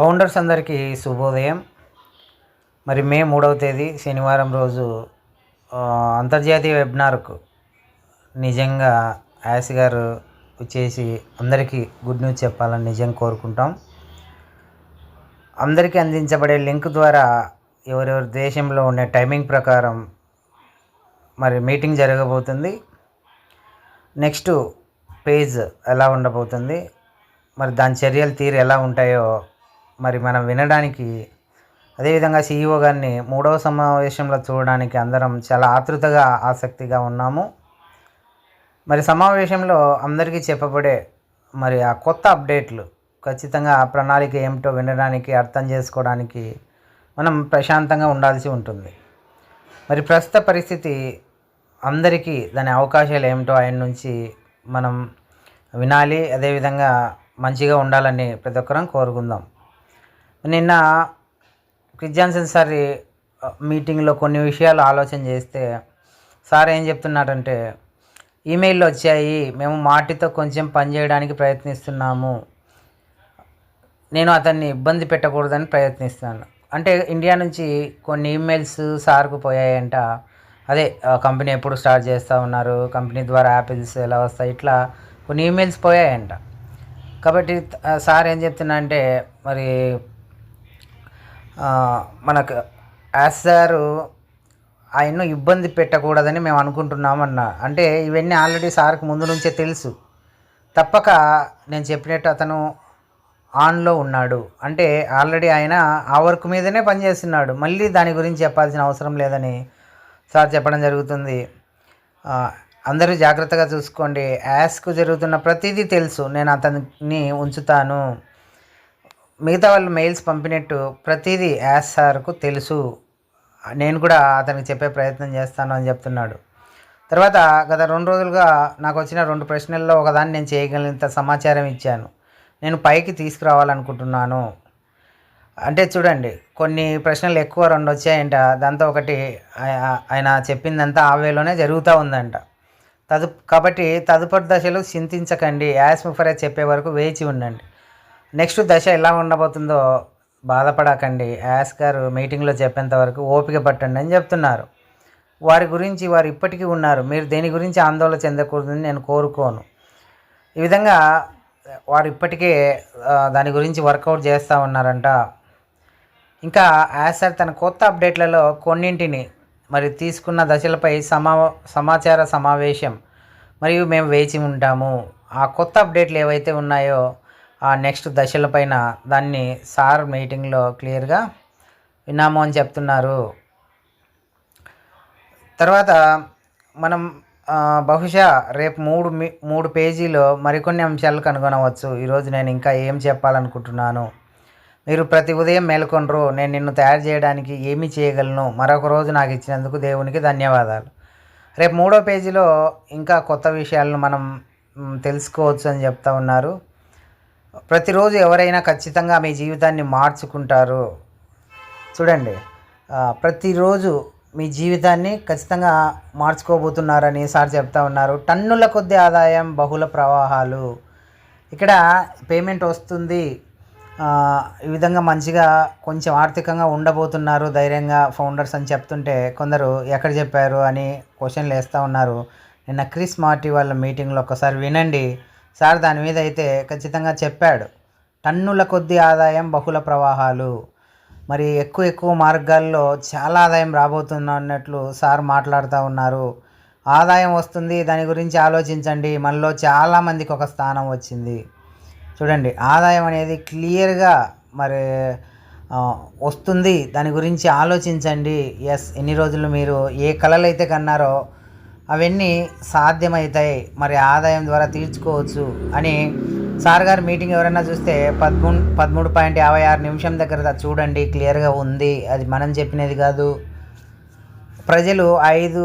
Founders అందరికీ శుభోదయం. మరి మే మూడవ తేదీ శనివారం రోజు అంతర్జాతీయ వెబినార్కు నిజంగా యాస్ గారు వచ్చేసి అందరికీ గుడ్ న్యూస్ చెప్పాలని నిజంగా కోరుకుంటాం. అందరికీ అందించబడే లింక్ ద్వారా ఎవరెవరి దేశంలో ఉండే టైమింగ్ ప్రకారం మరి మీటింగ్ జరగబోతుంది. నెక్స్ట్ పేజ్ ఎలా ఉండబోతుంది మరి దాని చర్యలు తీరు ఎలా ఉంటాయో మరి మనం వినడానికి అదేవిధంగా సీఈఓ గారిని మూడవ సమావేశంలో చూడడానికి అందరం చాలా ఆతృతగా ఆసక్తిగా ఉన్నాము. మరి సమావేశంలో అందరికీ చెప్పబడే మరి ఆ కొత్త అప్డేట్లు ఖచ్చితంగా ఆ ప్రణాళిక ఏమిటో వినడానికి అర్థం చేసుకోవడానికి మనం ప్రశాంతంగా ఉండాల్సి ఉంటుంది. మరి ప్రస్తుత పరిస్థితి అందరికీ దాని అవకాశాలు ఏమిటో ఆయన నుంచి మనం వినాలి అదేవిధంగా మంచిగా ఉండాలని ప్రతి ఒక్కరం కోరుకుందాం. నిన్న క్రిస్టియాన్సన్ సార్ మీటింగ్లో కొన్ని విషయాలు ఆలోచన చేస్తే సార్ ఏం చెప్తున్నాడంటే ఈమెయిల్ వచ్చాయి మేము మాటితో కొంచెం పని చేయడానికి ప్రయత్నిస్తున్నాము. నేను అతన్ని ఇబ్బంది పెట్టకూడదని ప్రయత్నిస్తున్నాను. అంటే ఇండియా నుంచి కొన్ని ఈమెయిల్స్ సార్కు పోయాయంట. అదే కంపెనీ ఎప్పుడు స్టార్ట్ చేస్తూ ఉన్నారు కంపెనీ ద్వారా యాపిల్స్ ఎలా వస్తాయి ఇట్లా కొన్ని ఈమెయిల్స్ పోయాయంట. కాబట్టి సార్ ఏం చెప్తున్నా అంటే మరి మనకు యాస్ సారు ఆయన్ను ఇబ్బంది పెట్టకూడదని మేము అనుకుంటున్నామన్న. అంటే ఇవన్నీ ఆల్రెడీ సార్కి ముందు నుంచే తెలుసు. తప్పక నేను చెప్పినట్టు అతను ఆన్లో ఉన్నాడు. అంటే ఆల్రెడీ ఆయన ఆ వర్క్ మీదనే పనిచేస్తున్నాడు. మళ్ళీ దాని గురించి చెప్పాల్సిన అవసరం లేదని సార్ చెప్పడం జరుగుతుంది. అందరూ జాగ్రత్తగా చూసుకోండి. యాస్కు జరుగుతున్న ప్రతిదీ తెలుసు. నేను అతన్ని ఉంచుతాను. మిగతా వాళ్ళు మెయిల్స్ పంపినట్టు ప్రతిదీ యాస్ సార్కు తెలుసు. నేను కూడా అతనికి చెప్పే ప్రయత్నం చేస్తాను అని చెప్తున్నాడు. తర్వాత గత రెండు రోజులుగా నాకు వచ్చిన రెండు ప్రశ్నల్లో ఒకదాన్ని నేను చేయగలిగినంత సమాచారం ఇచ్చాను. నేను పైకి తీసుకురావాలనుకుంటున్నాను. అంటే చూడండి కొన్ని ప్రశ్నలు ఎక్కువ రెండు వచ్చాయంట. దాంతో ఒకటి ఆయన చెప్పిందంతా ఆ వేలోనే జరుగుతూ ఉందంట. తదు కాబట్టి తదుపరి దశలు చింతించకండి. యాస్ ముఫరే చెప్పే వరకు వేచి ఉండండి. నెక్స్ట్ దశ ఎలా ఉండబోతుందో బాధపడకండి. యాస్ గారు మీటింగ్లో చెప్పేంత వరకు ఓపిక పట్టండి అని చెప్తున్నారు. వారి గురించి వారు ఇప్పటికీ ఉన్నారు. మీరు దేని గురించి ఆందోళన చెందకూడదని నేను కోరుకోను. ఈ విధంగా వారు ఇప్పటికే దాని గురించి వర్కౌట్ చేస్తూ ఉన్నారంట. ఇంకా యాజ్ సార్ తన కొత్త అప్డేట్లలో కొన్నింటిని మరి తీసుకున్న దశలపై సమా సమాచార సమావేశం మరియు మేము వేచి ఉంటాము. ఆ కొత్త అప్డేట్లు ఏవైతే ఉన్నాయో ఆ నెక్స్ట్ దశలపైన దాన్ని సార్ మీటింగ్లో క్లియర్గా విన్నాము అని చెప్తున్నారు. తర్వాత మనం బహుశా రేపు మూడు మీ- మూడు పేజీలో మరికొన్ని అంశాలు కనుగొనవచ్చు. ఈరోజు నేను ఇంకా ఏం చెప్పాలనుకుంటున్నాను? మీరు ప్రతి ఉదయం మేల్కొనరు. నేను నిన్ను తయారు చేయడానికి ఏమి చేయగలను? మరొక రోజు నాకు ఇచ్చినందుకు దేవునికి ధన్యవాదాలు. రేపు మూడో పేజీలో ఇంకా కొత్త విషయాలను మనం తెలుసుకోవచ్చు అని చెప్తా ఉన్నారు. ప్రతిరోజు ఎవరైనా ఖచ్చితంగా మీ జీవితాన్ని మార్చుకుంటారు. చూడండి ప్రతిరోజు మీ జీవితాన్ని ఖచ్చితంగా మార్చుకోబోతున్నారని సార్ చెప్తా ఉన్నారు. టన్నుల కొద్ది ఆదాయం బహుళ ప్రవాహాలు. ఇక్కడ పేమెంట్ వస్తుంది. ఈ విధంగా మంచిగా కొంచెం ఆర్థికంగా ఉండబోతున్నారు ధైర్యంగా ఫౌండర్స్ అని చెప్తుంటే కొందరు ఎక్కడ చెప్పారు అని క్వశ్చన్లు వేస్తూ ఉన్నారు. నిన్న క్రిస్ మార్టీ వాళ్ళ మీటింగ్లో ఒకసారి వినండి. సార్ దాని మీద అయితే ఖచ్చితంగా చెప్పాడు. టన్నుల కొద్ది ఆదాయం బహుళ ప్రవాహాలు. మరి ఎక్కువ ఎక్కువ మార్గాల్లో చాలా ఆదాయం రాబోతున్నా అన్నట్లు సార్ మాట్లాడుతూ ఉన్నారు. ఆదాయం వస్తుంది దాని గురించి ఆలోచించండి. మనలో చాలామందికి ఒక స్థానం వచ్చింది. చూడండి ఆదాయం అనేది క్లియర్గా మరి వస్తుంది. దాని గురించి ఆలోచించండి. ఎస్ ఎన్ని రోజులు మీరు ఏ కళలు అయితే కన్నారో అవన్నీ సాధ్యమవుతాయి మరి ఆదాయం ద్వారా తీర్చుకోవచ్చు అని సార్ గారు మీటింగ్ ఎవరైనా చూస్తే పదమూడు పదమూడు పాయింట్ యాభై ఆరు నిమిషం దగ్గర చూడండి క్లియర్గా ఉంది. అది మనం చెప్పినది కాదు. ప్రజలు ఐదు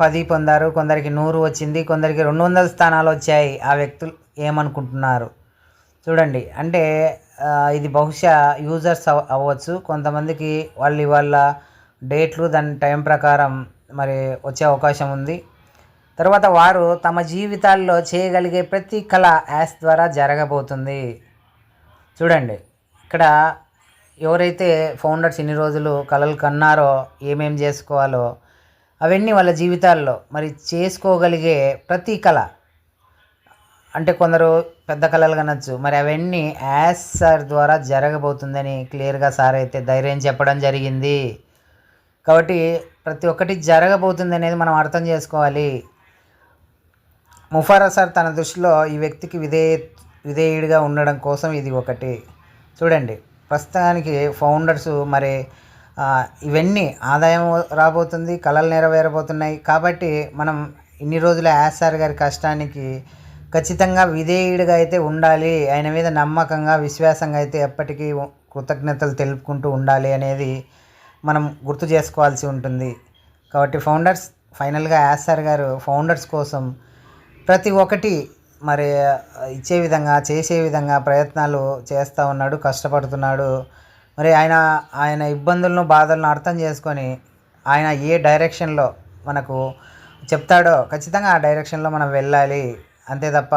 పది పొందారు కొందరికి నూరు వచ్చింది కొందరికి రెండు వందల స్థానాలు వచ్చాయి. ఆ వ్యక్తులు ఏమనుకుంటున్నారు? చూడండి. అంటే ఇది బహుశా యూజర్స్ అవ్వచ్చు. కొంతమందికి వాళ్ళు వాళ్ళ డేట్లు దాని టైం ప్రకారం మరి వచ్చే అవకాశం ఉంది. తర్వాత వారు తమ జీవితాల్లో చేయగలిగే ప్రతి కళ యాస్ ద్వారా జరగబోతుంది. చూడండి ఇక్కడ ఎవరైతే ఫౌండర్స్ ఇన్ని రోజులు కళలు కన్నారో ఏమేం చేసుకోవాలో అవన్నీ వాళ్ళ జీవితాల్లో మరి చేసుకోగలిగే ప్రతి కళ. అంటే కొందరు పెద్ద కళలు కనొచ్చు మరి అవన్నీ యాస్ సార్ ద్వారా జరగబోతుందని క్లియర్గా సార్ అయితే ధైర్యం చెప్పడం జరిగింది. కాబట్టి ప్రతి ఒక్కటి జరగబోతుంది అనేది మనం అర్థం చేసుకోవాలి. ముఫారా సార్ తన దృష్టిలో ఈ వ్యక్తికి విధేయ విధేయుడిగా ఉండడం కోసం ఇది ఒకటి. చూడండి ప్రస్తుతానికి ఫౌండర్స్ మరి ఇవన్నీ ఆదాయం రాబోతుంది కళలు నెరవేరబోతున్నాయి. కాబట్టి మనం ఇన్ని రోజుల యాసార్ సార్ గారి కష్టానికి ఖచ్చితంగా విధేయుడిగా అయితే ఉండాలి ఆయన మీద నమ్మకంగా విశ్వాసంగా అయితే ఎప్పటికీ కృతజ్ఞతలు తెలుపుకుంటూ ఉండాలి అనేది మనం గుర్తు చేసుకోవాల్సి ఉంటుంది. కాబట్టి ఫౌండర్స్ ఫైనల్గా యాస్ సార్ గారు ఫౌండర్స్ కోసం ప్రతి ఒక్కటి మరి ఇచ్చే విధంగా చేసే విధంగా ప్రయత్నాలు చేస్తూ ఉన్నాడు కష్టపడుతున్నాడు. మరి ఆయన ఆయన ఇబ్బందులను బాధలను అర్థం చేసుకొని ఆయన ఏ డైరెక్షన్లో మనకు చెప్తాడో ఖచ్చితంగా ఆ డైరెక్షన్లో మనం వెళ్ళాలి. అంతే తప్ప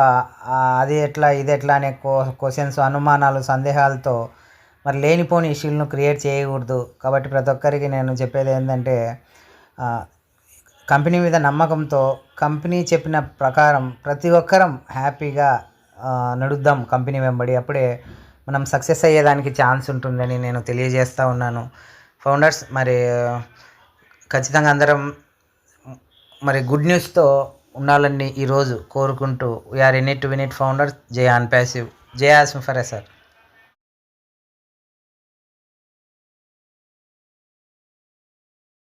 అది ఎట్లా ఇది ఎట్లా అనే క్వశ్చన్స్ అనుమానాలు సందేహాలతో మరి లేనిపోని ఇష్యూలను క్రియేట్ చేయకూడదు. కాబట్టి ప్రతి ఒక్కరికి నేను చెప్పేది ఏంటంటే కంపెనీ మీద నమ్మకంతో కంపెనీ చెప్పిన ప్రకారం ప్రతి ఒక్కరం హ్యాపీగా నడుద్దాం కంపెనీ వెంబడి. అప్పుడే మనం సక్సెస్ అయ్యేదానికి ఛాన్స్ ఉంటుందని నేను తెలియజేస్తూ ఉన్నాను. ఫౌండర్స్ మరి ఖచ్చితంగా అందరం మరి గుడ్ న్యూస్తో ఉండాలని ఈరోజు కోరుకుంటూ we're in it win it founders J అన్ ప్యాసివ్. జే ఆస్మ్ సార్.